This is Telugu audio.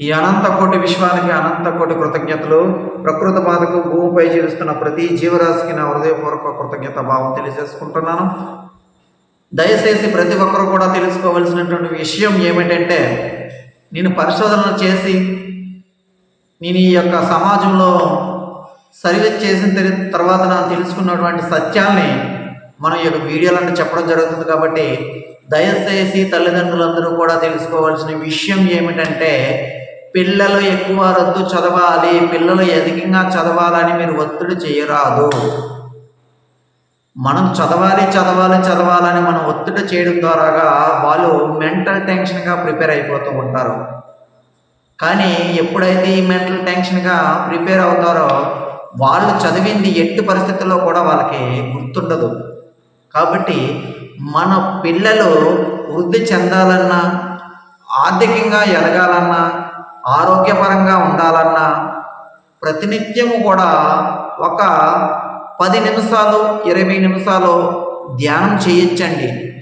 ఈ అనంత కోటి విశ్వానికి అనంత కోటి కృతజ్ఞతలు. ప్రకృతి బాధకు భూమిపై జీవిస్తున్న ప్రతి జీవరాశికి నా హృదయపూర్వక కృతజ్ఞత భావం తెలియజేసుకుంటున్నాను. దయచేసి ప్రతి ఒక్కరూ కూడా తెలుసుకోవలసినటువంటి విషయం ఏమిటంటే నేను పరిశోధన చేసి నేను ఈ యొక్క సమాజంలో సర్వీస్ చేసిన తర్వాత నాకు తెలుసుకున్నటువంటి సత్యాల్ని మనం ఈ యొక్క వీడియోలను చెప్పడం జరుగుతుంది కాబట్టి దయచేసి తల్లిదండ్రులందరూ కూడా తెలుసుకోవాల్సిన విషయం ఏమిటంటే పిల్లలు ఎక్కువ రద్దు చదవాలి పిల్లలు అధికంగా చదవాలని మీరు ఒత్తిడి చేయరాదు. మనం చదవాలి చదవాలి చదవాలని మనం ఒత్తిడి చేయడం ద్వారాగా వాళ్ళు మెంటల్ టెన్షన్గా ప్రిపేర్ అయిపోతూ ఉంటారు. కానీ ఎప్పుడైతే ఈ మెంటల్ టెన్షన్గా ప్రిపేర్ అవుతారో వాళ్ళు చదివింది ఎట్టి పరిస్థితుల్లో కూడా వాళ్ళకి గుర్తుండదు. కాబట్టి మన పిల్లలు వృద్ధి చెందాలన్నా ఆర్థికంగా ఎదగాలన్నా ఆరోగ్యపరంగా ఉండాలన్నా ప్రతినిత్యము కూడా ఒక పది నిమిషాలు ఇరవై నిమిషాలు ధ్యానం చేయొచ్చండి.